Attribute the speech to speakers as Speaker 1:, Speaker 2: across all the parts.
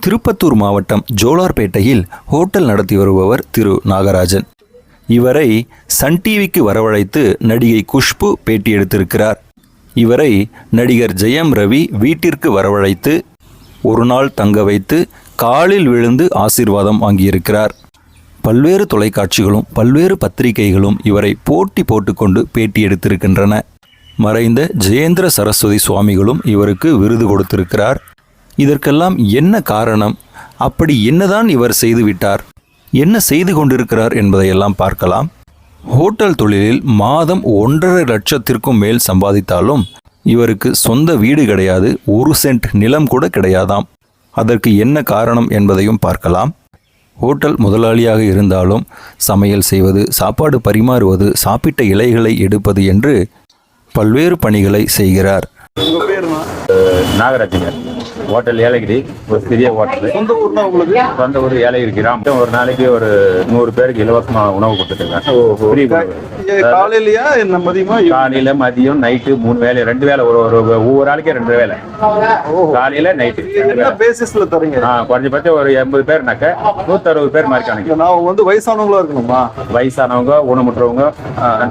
Speaker 1: திருப்பத்தூர் மாவட்டம் ஜோலார்பேட்டையில் ஹோட்டல் நடத்தி வருபவர் திரு. நாகராஜன். இவரை சன் டிவிக்கு வரவழைத்து நடிகை குஷ்பு பேட்டி எடுத்திருக்கிறார். இவரை நடிகர் ஜெயம் ரவி வீட்டிற்கு வரவழைத்து ஒரு நாள் தங்க வைத்து காலில் விழுந்து ஆசீர்வாதம் வாங்கியிருக்கிறார். பல்வேறு தொலைக்காட்சிகளும் பல்வேறு பத்திரிகைகளும் இவரை போட்டி போட்டுக்கொண்டு பேட்டி எடுத்திருக்கின்றன. மறைந்த ஜெயேந்திர சரஸ்வதி சுவாமிகளும் இவருக்கு விருது கொடுத்திருக்கிறார். இதற்கெல்லாம் என்ன காரணம்? அப்படி என்னதான் இவர் செய்துவிட்டார் என்ன செய்து கொண்டிருக்கிறார் என்பதையெல்லாம் பார்க்கலாம். ஹோட்டல் தொழிலில் மாதம் ஒன்றரை லட்சத்திற்கும் மேல் சம்பாதித்தாலும் இவருக்கு சொந்த வீடு கிடையாது ஒரு சென்ட் நிலம் கூட கிடையாதாம். அதற்கு என்ன காரணம் என்பதையும் பார்க்கலாம். ஹோட்டல் முதலாளியாக இருந்தாலும் சமையல் செய்வது சாப்பாடு பரிமாறுவது சாப்பிட்ட இலைகளை எடுப்பது என்று பல்வேறு பணிகளை செய்கிறார்.
Speaker 2: நாகராஜங்க ஹோட்டல் ஏலகிரி ஒரு சிறிய ஹோட்டல்.
Speaker 3: சொந்த ஊர்னா உங்களுக்கு?
Speaker 2: சொந்த ஊர் ஏலகிரி கிராமம். ஒரு நாளைக்கு ஒரு நூறு பேருக்கு இலவசமா உணவு கொடுத்துருக்கேன்
Speaker 3: காலையிலயா மதியமா?
Speaker 2: காலையில மதியம் நைட்டு மூணு வேலை ரெண்டு வேலை ஒரு ஒரு ஒவ்வொரு ஆளுக்கே ரெண்டு வேலை காலையில நைட்டு
Speaker 3: பேசிஸ்ல தரீங்க?
Speaker 2: ஆ குறைஞ்சபட்சம் ஒரு எண்பது பேர்னாக்க நூத்தறுபது பேர் மாதிரி கணக்கு.
Speaker 3: நான் வந்து வயசானவங்களா இருக்கணுமா?
Speaker 2: வயசானவங்க ஊனமுற்றவங்க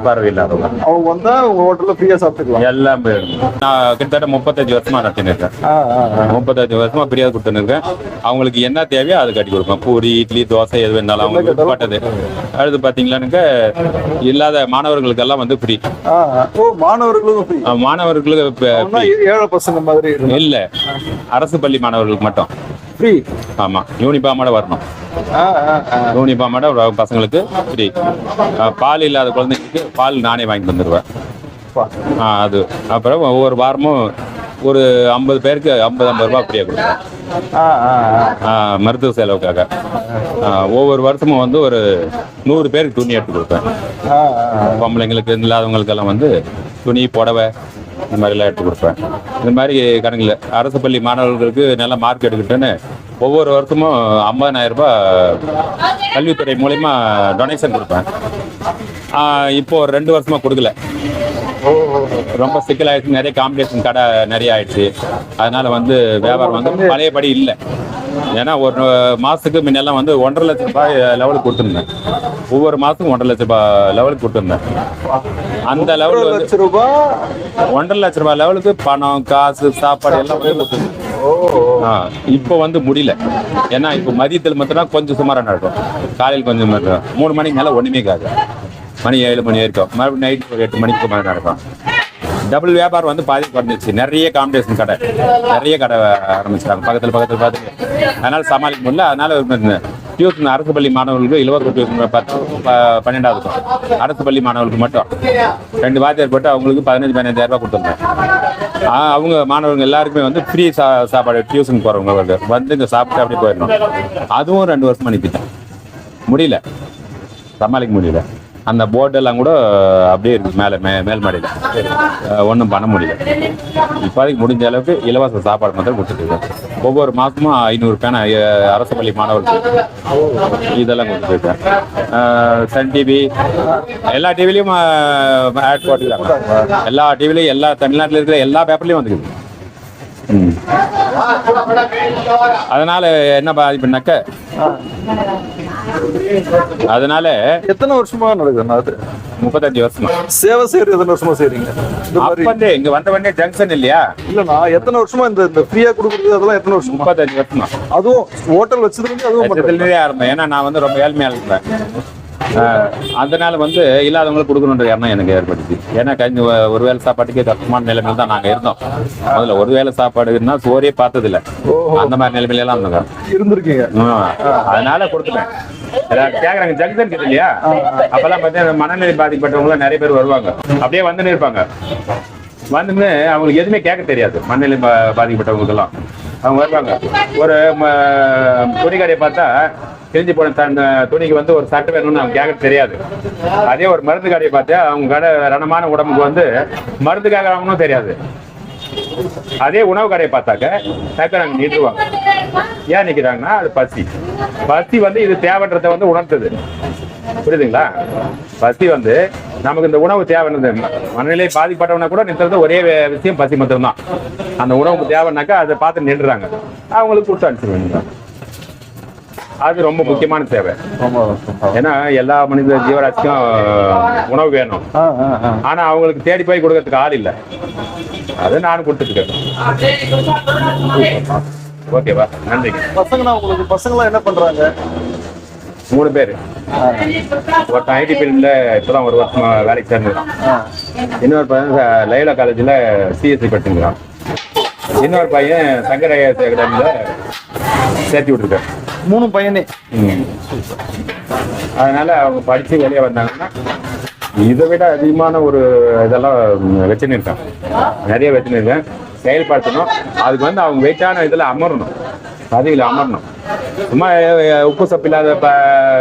Speaker 2: பார்வை இல்லாதவங்க.
Speaker 3: அவங்க வந்தா உங்க ஹோட்டல்ல ஃப்ரீயா சாப்பிட்டுக்கலாம்.
Speaker 2: எல்லாம் பேர் நான் கிட்டத்தட்ட முப்பத்தஞ்சு வருஷமா நடத்தின்னு
Speaker 3: ஆ.
Speaker 2: முப்பத்தஞ்சு வருஷமா பிரியாத கொடுத்துருக்கேன் அவங்களுக்கு என்ன தேவையோ அது கட்டி கொடுப்பேன் பூரி இட்லி தோசை எது வேணாலும் அவங்களுக்கு விருப்பப்பட்டது அடுத்து பாத்தீங்களானுக்க இல்லாத மாணவர்களுக்கெல்லாம் வந்து ஃப்ரீ
Speaker 3: மாணவர்களுக்கும்
Speaker 2: மாணவர்களுக்கு
Speaker 3: ஏழை பசங்க மாதிரி.
Speaker 2: இல்ல அரசு பள்ளி மாணவர்களுக்கு மட்டும்.
Speaker 3: ஃப்ரீ
Speaker 2: ஆமா யூனிஃபார்மோட வரணும். யூனிஃபார்மோட பசங்களுக்கு ஃப்ரீ பால் இல்லாத குழந்தைங்களுக்கு பால் நானே வாங்கி தந்துடுவேன் அது. அப்புறம் ஒவ்வொரு வாரமும் ஒரு ஐம்பது பேருக்கு ஐம்பது ஐம்பது ரூபா ஃப்ரீயாக
Speaker 3: ஆ,
Speaker 2: மருத்துவ செலவுக்காக. ஒவ்வொரு வருஷமும் வந்து ஒரு நூறு பேருக்கு துணி எடுத்து கொடுப்பேன். பொம்பளைங்களுக்கு இல்லாதவங்களுக்கெல்லாம் வந்து துணி புடவை இந்த மாதிரிலாம் எடுத்து கொடுப்பேன். இந்த மாதிரி கணக்கில் அரசு பள்ளி மாணவர்களுக்கு நல்ல மார்க் எடுக்கிட்டேன்னு ஒவ்வொரு வருஷமும் ஐம்பதனாயிரம் ரூபாய் கல்வித்துறை மூலயமா டொனேஷன் கொடுப்பேன். இப்போ ஒரு ரெண்டு வருஷமா கொடுக்கல. ரொம்ப சிக்கலாயிடுச்சு நிறைய காம்படிஷன் கடை நிறைய ஆயிடுச்சு. அதனால வந்து வியாபாரம் வந்து பழையபடி இல்லை. ஏன்னா ஒரு மாசத்துக்கு முன்னெல்லாம் வந்து ஒன்றரை லட்சம் ரூபாய் லெவலுக்கு கொடுத்துருந்தேன். ஒவ்வொரு மாசத்துக்கும் ஒன்றரை லட்சம் ரூபாய் லெவலுக்கு கொடுத்துருந்தேன். அந்த லெவல்
Speaker 3: லட்சம் ரூபாய்
Speaker 2: ஒன்றரை லட்சம் ரூபாய் லெவலுக்கு பணம் காசு சாப்பாடு எல்லாம் வந்து கொடுத்துருந்தேன். இப்போ வந்து முடியல. ஏன்னா இப்போ மதியத்தில் மட்டும்தான் கொஞ்சம் சுமாராக நடக்கும். காலையில் கொஞ்சம் மூணு மணிக்கு மேலே ஒன்றுமே காது மணி ஏழு மணி வரைக்கும். மறுபடியும் நைட் ஒரு எட்டு மணிக்கு மேலே நடக்கும். டபுள் வியாபாரம் வந்து பாதி குறைஞ்சிருச்சு. நிறைய காம்படிஷன் கடை. நிறைய கடை ஆரம்பிச்சிட்டாங்க. பக்கத்தில் பக்கத்தில் பார்த்து அதனால் சமாளிக்க முடியல. அதனால் டியூஷன் அரசு பள்ளி மாணவர்களுக்கு இலவச டியூஷன் பத்து ப- பன்னெண்டாவது அரசு பள்ளி மாணவர்களுக்கு மட்டும். ரெண்டு வாத்தியார் போட்டு அவங்களுக்கு பதினஞ்சு பதினஞ்சாயிரம் ரூபாய் கொடுத்துருந்தேன் அவங்க மாணவர்கள் எல்லாருக்குமே வந்து ஃப்ரீ சா சாப்பாடு டியூஷன் போகிறவங்க வந்து வந்து இங்கே சாப்பிட்டு அப்படியே போயிடணும். அதுவும் ரெண்டு வருஷம் நிற்பிட்டேன் முடியல. சமாளிக்க முடியல. அந்த போர்டெல்லாம் கூட அப்படியே இருக்கு மேலே மே மேல்மாடியில் ஒன்றும் பண்ண முடியல. இப்போதைக்கு முடிஞ்ச அளவுக்கு இலவச சாப்பாடு மாத்திரம் கொடுத்துட்டு இருக்கேன் ஒவ்வொரு மாதமும் ஐநூறு பேனை அரசு பள்ளி மாணவர்களுக்கு இதெல்லாம் கொடுத்துட்டு இருக்கேன் சன் டிவி எல்லா டிவிலையும் ஆட் போட்டுக்கிறாங்க. எல்லா டிவிலையும் எல்லா தமிழ்நாட்டில் இருக்கிற எல்லா பேப்பர்லையும் வந்துக்குது. அதனால என்ன பாதிப்புனாக்க அதனால
Speaker 3: எத்தனை வருஷமா நடக்குது அது?
Speaker 2: முப்பத்தஞ்சு வருஷமா.
Speaker 3: சேவை செய்யறது எத்தனை வருஷமா செய்றீங்க?
Speaker 2: வந்து இங்க வந்த உடனே ஜங்ஷன் இல்லையா?
Speaker 3: இல்லண்ணா எத்தனை வருஷமா இந்த இந்த ஃப்ரீயா கொடுக்குறது அதெல்லாம் எத்தனை வருஷமா?
Speaker 2: முப்பத்தஞ்சு வருஷமா.
Speaker 3: அதுவும் ஹோட்டல் வச்சதுலேருந்து அதுவும்
Speaker 2: ஆரம்பம். ஏன்னா நான் வந்து ரொம்ப ஏழ்மையா இருந்தேன் அதனால வந்து இல்லாதவங்களுக்கு கொடுக்கணுன்ற எண்ணம் எனக்கு ஏற்பட்டுச்சு. ஏன்னா கஞ்சி ஒரு வேளை சாப்பாட்டுக்கே கஷ்டமான நிலைமையில தான் நாங்க இருந்தோம். முதல்ல ஒரு வேளை சாப்பாடுன்னா சோறே பார்த்தது இல்ல அந்த மாதிரி நிலைமையில எல்லாம்
Speaker 3: இருந்திருக்கீங்க.
Speaker 2: அதனால கொடுத்துட்டேன். கேக்குறாங்க ஜங்ஷன் இருக்குது இல்லையா? அப்பெல்லாம் பார்த்தீங்கன்னா மனநிலை பாதிக்கப்பட்டவங்க நிறைய பேர் வருவாங்க. அப்படியே வந்துன்னு இருப்பாங்க. வந்துன்னு அவங்களுக்கு எதுவுமே கேட்க தெரியாது. மனநிலை பா- பாதிக்கப்பட்டவங்களுக்கெல்லாம். அவங்க வருவாங்க. ஒரு துணி கடையை பார்த்தா கிழிஞ்சு போன தன் துணிக்கு வந்து ஒரு சட்டை வேணும்னு அவங்க கேட்க தெரியாது. அதே ஒரு மருந்து கடையை பார்த்தா அவங்க கடை ரணமான உடம்புக்கு வந்து மருந்து கேட்கறாங்கன்னு தெரியாது. அதே உணவு கடையை பார்த்தாக்க டக்குனு அங்க நின்றுவாங்க ஏன் நிற்கிறாங்கன்னா அது பசி. பசி வந்து இது தேவைன்றத வந்து உணர்த்துது. புரியுதுங்களா? பசி வந்து நமக்கு இந்த உணவு தேவைன்னு மனநிலை பாதிப்பட்டவனா கூட நிறுத்துறது ஒரே விஷயம் பசி மட்டும்தான். அந்த உணவுக்கு தேவைன்னாக்கா அதை பார்த்து நின்றுறாங்க. அவங்களுக்கு கொடுத்து அனுப்பிச்சிருவாங்க. அது ரொம்ப முக்கியமான தேவை. ஏன்னா எல்லா மனித ஜீவராசிக்கும் உணவு வேணும். ஆனா அவங்களுக்கு தேடி போய் கொடுக்கறதுக்கு ஆள் இல்லை. அது நானும் கொடுத்துட்டு ஓகேவா நன்றிங்க
Speaker 3: பசங்கனா உங்களுக்கு பசங்களாம் என்ன பண்றாங்க?
Speaker 2: மூணு பேர். ஒருத்தன் ஐடி ஃபீல்டில் இப்போதான் ஒரு வருஷமா வேலைக்கு சேர்ந்துருக்கான் இன்னொரு பையன் லைலா காலேஜில் சிஎஸ்சி படிச்சுருக்கான். இன்னொரு பையன் சங்கரையா அகாடமியில் சேர்த்து விட்டுருக்கான்.
Speaker 3: மூணு பையனே.
Speaker 2: ம். அதனால அவங்க படிச்சு வெளியே வந்தாங்கன்னா இதை விட அதிகமான ஒரு இதெல்லாம் வச்சுன்னு இருக்கேன். நிறைய வச்சுன்னு இருக்கேன் செயல்படுத்தணும். அதுக்கு வந்து அவங்க வெயிட்டான இதில் அமரணும். பதவியில் அமரணும். சும்மா உப்பு சப்பு இல்லாத இப்போ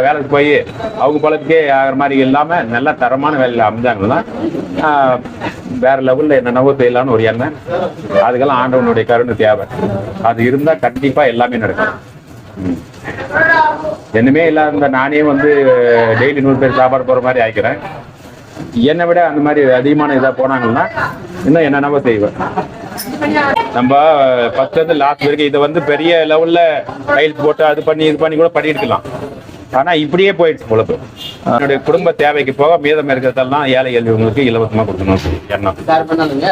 Speaker 2: வேலைக்கு போய் அவங்க பழக்கே ஆகிற மாதிரி இல்லாமல் நல்ல தரமான வேலையில் அமைஞ்சாங்கன்னா வேற லெவலில் என்னென்னவோ செய்யலாம்னு ஒரு எண்ணம். அதுக்கெல்லாம் ஆண்டவனுடைய கருணை தேவை. அது இருந்தால் கண்டிப்பாக எல்லாமே நடக்கும். ம். என்னமே இல்லாத நானே வந்து டெய்லி நூறு பேர் சாப்பாடு போற மாதிரி ஆயிக்கிறேன். என்னை விட அந்த மாதிரி அதிகமான இதாக போனாங்கன்னா இன்னும் என்னென்னவோ செய்வேன். நம்ம ஃபஸ்ட்லேருந்து லாஸ்ட் வரைக்கும் இதை வந்து பெரிய லெவல்ல கையில் போட்டு அது பண்ணி இது பண்ணி கூட பண்ணியிருக்கலாம். ஆனா இப்படியே போயிடுச்சு பொழப்பு என்னுடைய குடும்ப தேவைக்கு போக மீதம் இருக்கிறதெல்லாம் ஏழை எளியவங்களுக்கு இலவசமா கொடுக்கணும். எண்ணம்.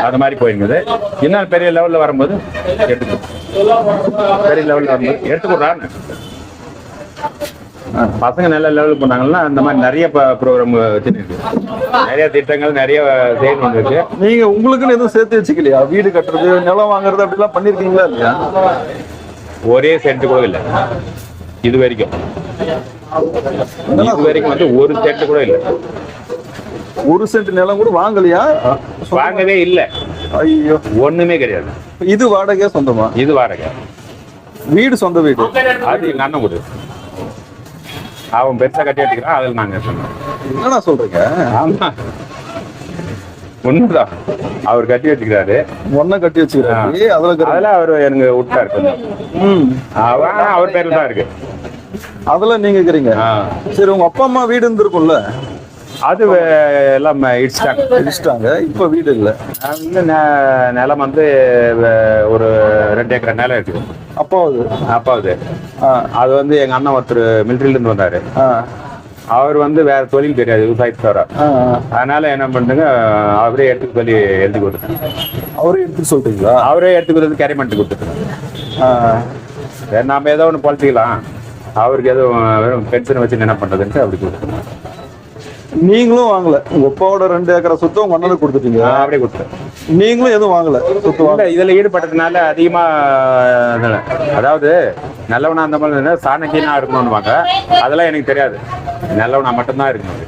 Speaker 2: அது மாதிரி போயிருக்குது இன்னும் பெரிய லெவல்ல வரும்போது எடுத்துக்கோ பெரிய லெவலில் வரும்போது எடுத்துக்கிறான்னு பசங்க நல்ல லெவலுக்கு போனாங்கன்னா அந்த மாதிரி நிறைய ப்ரோக்ராம் வச்சுருக்கு நிறைய திட்டங்கள் நிறைய செய்யணும் இருக்கு
Speaker 3: நீங்க உங்களுக்குன்னு எதுவும் சேர்த்து வச்சுக்கலையா? வீடு கட்டுறது நிலம் வாங்குறது அப்படிலாம் பண்ணிருக்கீங்களா இல்லையா?
Speaker 2: ஒரே சென்ட் கூட இல்லை. இது வரைக்கும். இது வரைக்கும் வந்து ஒரு சென்ட் கூட இல்லை.
Speaker 3: ஒரு சென்ட் நிலம் கூட வாங்கலையா?
Speaker 2: வாங்கவே இல்லை.
Speaker 3: ஐயோ.
Speaker 2: ஒண்ணுமே கிடையாது.
Speaker 3: இது வாடகையா சொந்தமா?
Speaker 2: இது வாடகை.
Speaker 3: வீடு சொந்த வீடு?
Speaker 2: அது எங்க அண்ணன் வீடு அவன் பெருசா கட்டி எடுத்துக்கிறான் அதில் நாங்க சொன்னோம்
Speaker 3: என்னடா சொல்றீங்க?
Speaker 2: ஆமா. உண்மைதான் அவர் கட்டி வச்சுக்கிறாரு.
Speaker 3: ஒன்ன கட்டி வச்சுக்கிறாரு. அதுல
Speaker 2: அதுல அவர் எனக்கு கொஞ்சம்.
Speaker 3: ம்.
Speaker 2: அவன் அவர் பேர்ல தான் இருக்கு.
Speaker 3: அதுல நீங்க இருக்கிறீங்க. சரி உங்க அப்பா அம்மா வீடு இருந்திருக்கும்ல?
Speaker 2: அது எல்லாம் இடிச்சிட்டாங்க
Speaker 3: இடிச்சிட்டாங்க. இப்ப வீடு இல்ல.
Speaker 2: வந்து நெ- நிலம் வந்து ஒரு ரெண்டு ஏக்கர் நிலம் இருக்கு.
Speaker 3: அப்பாவது.
Speaker 2: அப்பாவுது.
Speaker 3: ஆ.
Speaker 2: அது வந்து எங்க அண்ணன் ஒருத்தர் மிலிட்ரில இருந்து வந்தாரு. அவர் வந்து வேற தொழில் தெரியாது விவசாயத்தை தவிர. அதனால என்ன பண்ணுங்க அவரே எடுத்து சொல்லி எழுதி கொடுத்தேன்
Speaker 3: அவரே எடுத்து சொல்றீங்களா?
Speaker 2: அவரே எடுத்து கொடுத்து கேரி பண்ணிட்டு. சரி நாம ஏதோ ஒன்று பொழைச்சிக்கலாம் அவருக்கு எதுவும் வெறும் பென்ஷன் வச்சு என்ன பண்றதுன்ட்டு அப்படி கொடுத்துட்டேன்
Speaker 3: நீங்களும் வாங்கல. உங்க அப்பாவோட ரெண்டு ஏக்கரை சொத்து உங்க அண்ணனுக்கு கொடுத்துட்டீங்க.
Speaker 2: அப்படியே கொடுத்துட்டேன்.
Speaker 3: நீங்களும் எதுவும் வாங்கல. சொத்து வாங்க
Speaker 2: இதுல ஈடுபட்டதுனால அதிகமா அதாவது நல்லவனா அந்த மாதிரி சாணக்கியனா இருக்கணும்னுவாங்க. அதெல்லாம் எனக்கு தெரியாது. நல்லவனா மட்டும்தான் இருக்கணும்.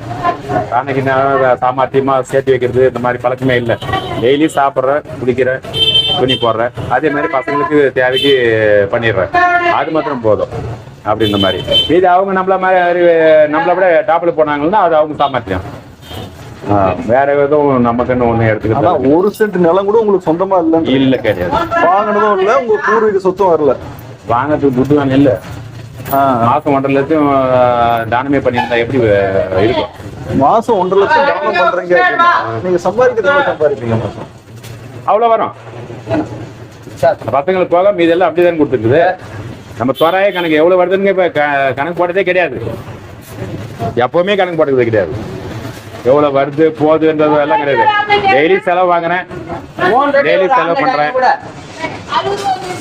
Speaker 2: சாணக்கியனா சாமர்த்தியமா சேர்த்து வைக்கிறது இந்த மாதிரி பழக்கமே இல்லை. டெய்லி சாப்பிட்றேன் குடிக்கிறேன் துணி போடுறேன் அதே மாதிரி பசங்களுக்கு தேவைக்கு பண்ணிடுறேன். அது மாத்திரம் போதும். அப்படின்ற மாதிரி. இது அவங்க நம்மள மாதிரி நம்மள விட டாப்ல போனாங்கன்னா அது அவங்க சாமர்த்தியம். வேற எதுவும் நமக்குன்னு ஒண்ணு
Speaker 3: ஆனா
Speaker 2: எடுத்துக்கிட்டு
Speaker 3: ஒரு சென்ட் நிலம் கூட உங்களுக்கு சொந்தமா இல்லைன்னு
Speaker 2: இல்ல கிடையாது.
Speaker 3: வாங்கினதும் இல்ல உங்க பூர்வீக சொத்தும் வரல.
Speaker 2: வாங்கறதுக்கு துட்டு தான் இல்ல. மாசம் ஒன்றரை லட்சம் தானமே பண்ணியிருந்தா எப்படி இருக்கும்?
Speaker 3: மாசம் ஒன்றரை லட்சம் தானம் பண்றீங்க நீங்க சம்பாதிக்கிறது சம்பாதிப்பீங்க மாசம்?
Speaker 2: அவ்வளவு வரும். பசங்களுக்கு போக மீதி எல்லாம் அப்படிதான் கொடுத்துருக்குது. நம்ம தோராய கணக்கு எவ்வளவு வருதுன்னு இப்போ க- கணக்கு போட்டதே கிடையாது. எப்பவுமே கணக்கு போட்டது கிடையாது. எவ்வளவு வருது போகுதுன்றது எல்லாம் கிடையாது. டெய்லி செலவு வாங்குறேன். டெய்லி செலவு பண்றேன்.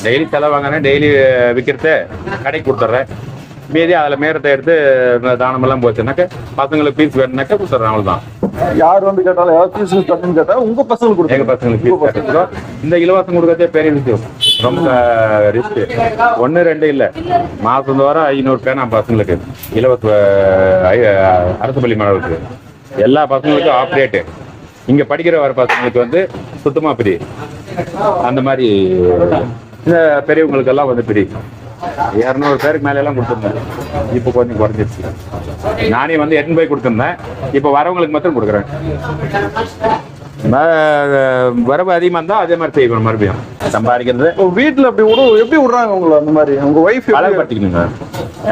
Speaker 2: டெய்லி செலவு வாங்குறேன் டெய்லி விற்கிறது கடைக்கு கொடுத்துட்றேன். மீதி அதில் மேரத்தை எடுத்து இந்த தானமெல்லாம் போச்சுனாக்க பசங்களுக்கு பீஸ் வேணும்னாக்க கொடுத்துட்றேன் அவ்வளோதான்
Speaker 3: யார் வந்து கேட்டாலும் யார் ஃபீஸ் கட்டணும்னு கேட்டா உங்க பசங்களுக்கு
Speaker 2: எங்க
Speaker 3: கொடுத்துருங்க
Speaker 2: பசங்களுக்கு இந்த இலவசம் கொடுக்கறதே பெரிய விஷயம். ரொம்ப ரிஸ்க் ஒன்று ரெண்டு இல்லை. மாதம் தோறும் ஐநூறு பேர் நம்ம பசங்களுக்கு. இலவச அரசு பள்ளி மாணவர்களுக்கு. எல்லா பசங்களுக்கும் ஆஃப் ரேட்டு இங்க படிக்கிற வர பசங்களுக்கு வந்து சுத்தமா ஃப்ரீ அந்த மாதிரி இந்த பெரியவங்களுக்கு எல்லாம் வந்து ஃப்ரீ இரநூறு பேருக்கு மேல எல்லாம் கொடுத்துருந்தேன். இப்போ கொஞ்சம் குறைஞ்சிருச்சு. நானே வந்து எட்டு போய் கொடுத்துருந்தேன். இப்போ வரவங்களுக்கு மட்டும் கொடுக்குறேன். வரவு அதிகமா இருந்தா அதே மாதிரி செய்யணும் மறுபடியும். சம்பாதிக்கிறது.
Speaker 3: வீட்டுல அப்படி விட எப்படி விடுறாங்க உங்களை அந்த மாதிரி? உங்க ஒய்ஃப்
Speaker 2: பழகப்படுத்திக்கணுங்க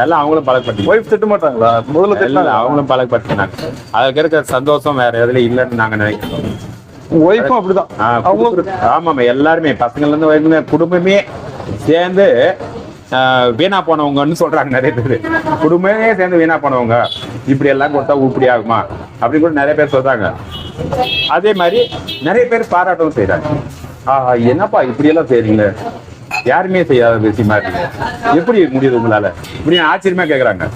Speaker 2: எல்லாம் அவங்களும் பழக்கப்பட்டு
Speaker 3: ஒய்ஃப் திட்ட மாட்டாங்களா? முதல்ல திட்டாங்க.
Speaker 2: அவங்களும் பழக்கப்பட்டுனாங்க அதுக்கு இருக்கிற சந்தோஷம் வேற எதுல இல்லைன்னு நாங்க நினைக்கிறோம்.
Speaker 3: ஒய்ஃபும் அப்படிதான். அவங்களும்
Speaker 2: ஆமாமா எல்லாருமே பசங்கள்ல இருந்து வரைக்கும் குடும்பமே சேர்ந்து வீணா போனவங்கன்னு சொல்றாங்க நிறைய பேர். குடும்பமே சேர்ந்து வீணா போனவங்க. இப்படி எல்லாம் கொடுத்தா உருப்படி ஆகுமா? அப்படின்னு கூட நிறைய பேர் சொல்றாங்க. அதே மாதிரி நிறைய பேர் பாராட்டவும் செய்யறாங்க ஆஹா என்னப்பா இப்படி எல்லாம் செய்றீங்க? யாருமே செய்யாத விஷயமா இருக்கு எப்படி முடியுது உங்களால? இப்படி ஆச்சரியமா கேக்குறாங்க.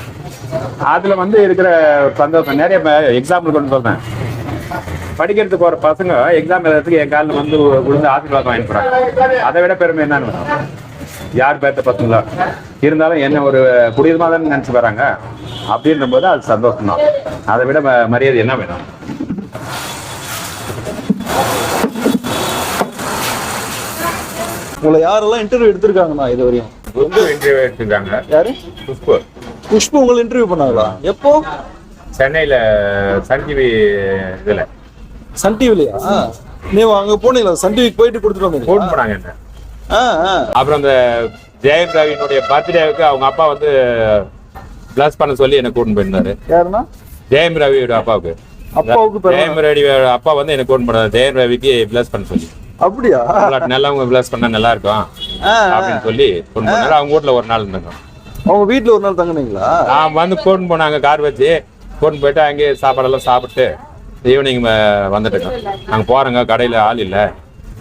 Speaker 2: அதுல வந்து இருக்கிற சந்தோஷம் நிறைய எக்ஸாம்பிள் கொண்டு சொல்றேன். படிக்கிறதுக்கு போற பசங்க எக்ஸாம் எழுதுறதுக்கு என் காலில் வந்து விழுந்து ஆசீர்வாதம் வாங்கி அதை விட பெருமை என்னன்னு யார் பேத்த பசங்களா? இருந்தாலும் என்ன ஒரு புனிதமா தானே நினைச்சு வராங்க. அப்படின்ற போது அது சந்தோஷம் தான் அதை விட மரியாதை என்ன வேணும்?
Speaker 3: உங்களை யாரெல்லாம் இன்டர்வியூ எடுத்திருக்காங்கண்ணா இது வரையும்
Speaker 2: குஷ்பு இன்டர்வியூ எடுத்துருக்காங்க.
Speaker 3: யாரு?
Speaker 2: குஷ்பு
Speaker 3: குஷ்பு உங்களை இன்டர்வியூ பண்ணாங்களா? எப்போ?
Speaker 2: சென்னையில சன் டிவி இதுல.
Speaker 3: சன் டிவிலையா நீ அங்க போனீங்களா? சன் டிவிக்கு போயிட்டு கொடுத்துட்டு
Speaker 2: ஃபோன்
Speaker 3: வந்தீங்களா
Speaker 2: பண்ணாங்க என்ன? அப்புறம் இந்த ஜெயம் ரவியினுடைய பர்த்டேவுக்கு அவங்க அப்பா வந்து பிளஸ் பண்ண சொல்லி என்ன கூட்டின்னு போயிருந்தாரு. ஜெயம் ரவியோட அப்பாவுக்கு.
Speaker 3: அப்பாவுக்கு
Speaker 2: ஜெயம் ரவியோட அப்பா வந்து எனக்கு கூட்டின்னு போனாரு. ஜெயம் ரவிக்கு பிளஸ் பண்ண சொல்லி.
Speaker 3: அப்படியா?
Speaker 2: நல்லா நல்லவங்க பிளஸ் பண்ணா நல்லா இருக்கும். அப்படின்னு சொல்லி கொண்டு போனாரு. அவங்க வீட்ல ஒரு நாள் இருந்தாங்க.
Speaker 3: அவங்க வீட்ல ஒரு நாள் தங்குனீங்களா?
Speaker 2: நான் வந்து கூட்டின்னு போனாங்க கார் வச்சு. கூட்டின்னு போயிட்டு அங்கேயே சாப்பாடெல்லாம் சாப்பிட்டு ஈவினிங் வந்துட்டோங்க. நாங்கள் போறோங்க. கடையில் ஆள் இல்லை.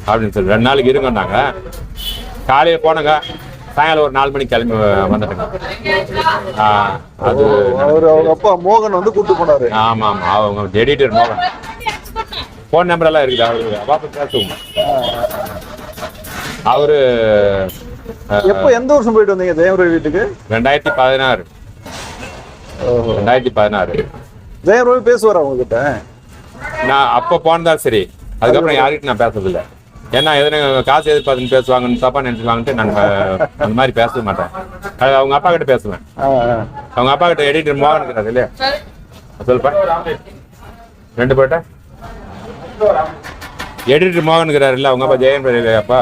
Speaker 2: அப்படின்னு சொல்லி ரெண்டு நாளைக்கு இருங்கன்னாங்க காலையில் போனோங்க. சாயங்காலம் ஒரு நாலு மணிக்கு கிளம்பி வந்துட்டோங்க. அது
Speaker 3: அவர் அவங்க அப்பா மோகன் வந்து கூட்டு போனாரு.
Speaker 2: ஆமா ஆமா. அவங்க எடிட்டர் மோகன். ஃபோன் நம்பர் எல்லாம் இருக்குது. அவரு அப்பா பேசுவோம். அவரு
Speaker 3: எப்போ எந்த வருஷம் போயிட்டு வந்தீங்க ஜெயம் வீட்டுக்கு?
Speaker 2: ரெண்டாயிரத்தி பதினாறு. ரெண்டாயிரத்தி பதினாறு.
Speaker 3: ஜெயம் ரவி பேசுவாரா உங்ககிட்ட?
Speaker 2: நான் அப்போ போனதா சரி. அதுக்கப்புறம் யார்கிட்ட நான் பேசுறதில்ல. ஏன்னா எதனா காசு எதிர்பார்த்துன்னு பேசுவாங்கன்னு தப்பா நினைச்சுவாங்கன்ட்டு நான் அந்த மாதிரி பேசவே மாட்டேன். அவங்க அப்பா கிட்ட பேசுவேன். அவங்க அப்பா கிட்ட எடிட்டர் மோகன் இருக்கிறாரு இல்லையா? சொல்லுப்பா. ரெண்டு போயிட்டா? எடிட்டர் மோகன் இருக்கிறாரு இல்ல அவங்க அப்பா ஜெயம் ரவி அப்பா.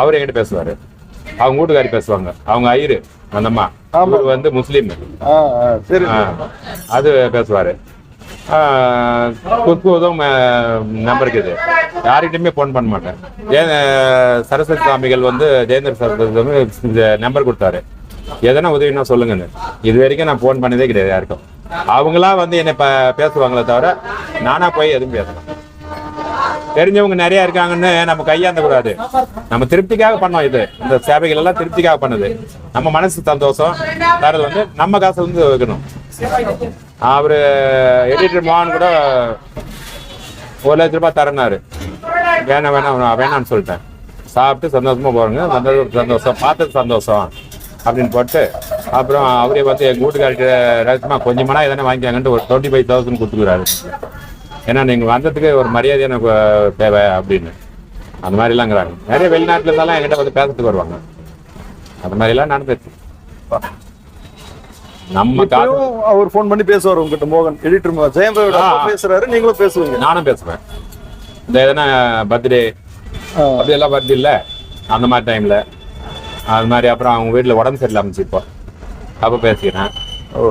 Speaker 2: அவர் என்கிட்ட பேசுவாரு. அவங்க வீட்டுக்காரி பேசுவாங்க. அவங்க ஐயரு அந்த அம்மா. அவர் வந்து முஸ்லீம். அது பேசுவாரு. குத்பூதம் நம்பர் இருக்குது. யார்கிட்டயுமே ஃபோன் பண்ண மாட்டேன். ஜெய சரஸ்வதி சுவாமிகள் வந்து ஜெயேந்திர சரஸ்வதி சுவாமி இந்த நம்பர் கொடுத்தாரு. எதனா உதவினா சொல்லுங்கன்னு. இது வரைக்கும் நான் ஃபோன் பண்ணதே கிடையாது யாருக்கும். அவங்களா வந்து என்னை பேசுவாங்களே தவிர நானா போய் எதுவும் பேசணும் தெரிஞ்சவங்க நிறைய இருக்காங்கன்னு நம்ம கையாந்த கூடாது நம்ம திருப்திக்காக பண்ணோம் இது. இந்த சேவைகள் எல்லாம் திருப்திக்காக பண்ணுது. நம்ம மனசு சந்தோஷம். தரது வந்து நம்ம காசு வந்து வைக்கணும். அவர் எடிட்டர் மோகன் கூட ஒரு லட்ச ரூபாய் தரனாரு வேணாம் வேணாம் நான் வேணாம்னு சொல்லிட்டேன். சாப்பிட்டு சந்தோஷமா போறேங்க. சந்தோஷம் சந்தோஷம் பார்த்தது சந்தோஷம் அப்படின்னு போட்டு அப்புறம் அவரே பார்த்து எங்கள் வீட்டுக்காரிட்ட ரகசியமா கொஞ்சமானா எதனா வாங்கிக்காங்கன்ட்டு ஒரு டுவெண்ட்டி ஃபைவ் தௌசண்ட் கொடுத்துக்கிறாரு ஏன்னா நீங்கள் வந்ததுக்கு ஒரு மரியாதை எனக்கு தேவை அப்படின்னு. அந்த மாதிரிலாங்கிறாங்க. நிறைய வெளிநாட்டில் இருந்தாலும் என்கிட்ட வந்து பேசுறதுக்கு வருவாங்க. அந்த மாதிரிலாம் நடந்துச்சு. நம்ம
Speaker 3: அவர் ஃபோன் பண்ணி பேசுவார் உங்ககிட்ட மோகன். எடிட்டர் ஜெயம். பேசுறாரு நீங்களும் பேசுவீங்க.
Speaker 2: நானும் பேசுவேன். இந்த எதனா பர்த்டே. அப்படி எல்லாம் வருது இல்ல? அந்த மாதிரி டைம்ல அது மாதிரி அப்புறம் அவங்க வீட்டுல உடம்பு சரியில்லாமச்சு இப்போ. அப்ப பேசிக்கிறேன்.